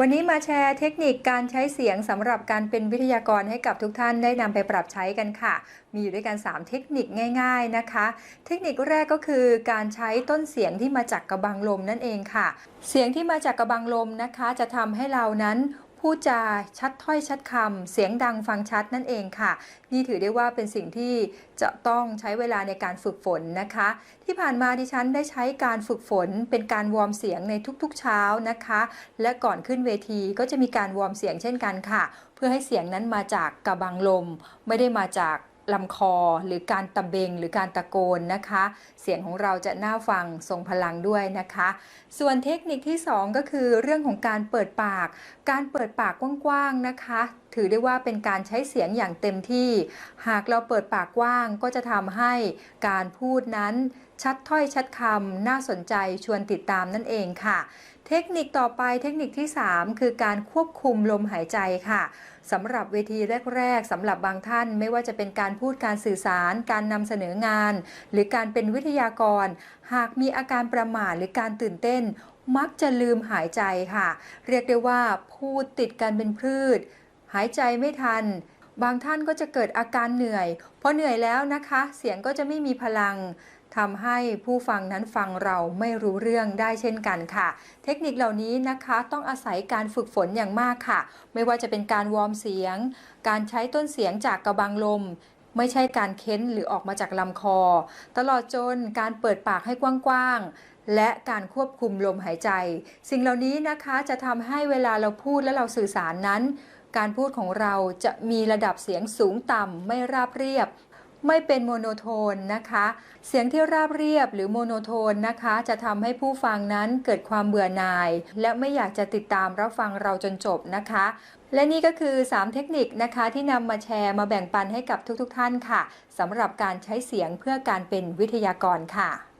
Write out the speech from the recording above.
วันนี้มาแชร์เทคนิคการใช้เสียงสำหรับการเป็นวิทยากรให้กับทุกท่านได้นำไปปรับใช้กันค่ะ มีอยู่ด้วยกัน 3 เทคนิคง่าย ๆนะคะ เทคนิคแรกก็คือการใช้ต้นเสียงที่มาจากกระบังลมนั่นเองค่ะ เสียงที่มาจากกระบังลมนะคะ จะทำให้เรานั้น พูดจาชัดถ้อยชัดคำเสียงดังฟังชัดนั่นเองค่ะ นี่ถือได้ว่าเป็นสิ่งที่จะต้องใช้เวลาในการฝึกฝนนะคะ ที่ผ่านมาดิฉันได้ใช้การฝึกฝน เป็นการวอร์มเสียงในทุกๆเช้านะคะ และก่อนขึ้นเวทีก็จะมีการวอร์มเสียงเช่นกันค่ะ เพื่อให้เสียงนั้นมาจากกระบังลม ไม่ได้มาจาก ลำคอหรือการตะเบงหรือการตะโกนนะคะ เสียงของเราจะน่าฟังทรงพลังด้วยนะคะ ส่วนเทคนิคที่ 2 ก็คือเรื่องของการเปิดปาก การเปิดปากกว้างๆนะคะ ถือได้ว่าเป็นการใช้เสียงอย่างเต็มที่ หากเราเปิดปากกว้างก็จะทำให้การพูดนั้นชัดถ้อยชัดคำน่าสนใจชวนติดตามนั่นเองค่ะ เทคนิคต่อไปเทคนิคที่ 3 คือการควบคุมลมหายใจค่ะสำหรับเวทีแรก ๆสำหรับบางท่านไม่ว่าจะเป็นการพูดการสื่อสาร การนำเสนองาน หรือการเป็นวิทยากร หากมีอาการประหม่าหรือการตื่นเต้น มักจะลืมหายใจค่ะ เรียกได้ว่าพูดติดกันเป็นพืช หายใจไม่ทัน บางท่านก็จะเกิดอาการเหนื่อยพอเหนื่อยแล้วนะคะ เสียงก็จะไม่มีพลังทำให้ผู้ฟังนั้นฟังเราไม่รู้เรื่องได้เช่นกันค่ะ เทคนิคเหล่านี้นะคะต้องอาศัยการฝึกฝนอย่างมากค่ะ ไม่ว่าจะเป็นการวอร์มเสียง การใช้ต้นเสียงจากกระบังลม ไม่ใช่การเค้นหรือออกมาจากลำคอ ตลอดจนการเปิดปากให้กว้างๆและการควบคุมลมหายใจ สิ่งเหล่านี้นะคะจะทำให้เวลาเราพูดและเราสื่อสารนั้น การพูดของเราจะมีระดับเสียงสูงต่ำไม่ราบเรียบ ไม่เป็นโมโนโทนนะคะ เสียงที่ราบเรียบหรือโมโนโทนนะคะ จะทำให้ผู้ฟังนั้นเกิดความเบื่อหน่าย และไม่อยากจะติดตามรับฟังเราจนจบนะคะและนี่ก็คือ 3 เทคนิคนะคะที่นำมาแชร์มาแบ่งปันให้กับทุกๆทท่านค่ะสำหรับการใช้เสียงเพื่อการเป็นวิทยากรค่ะ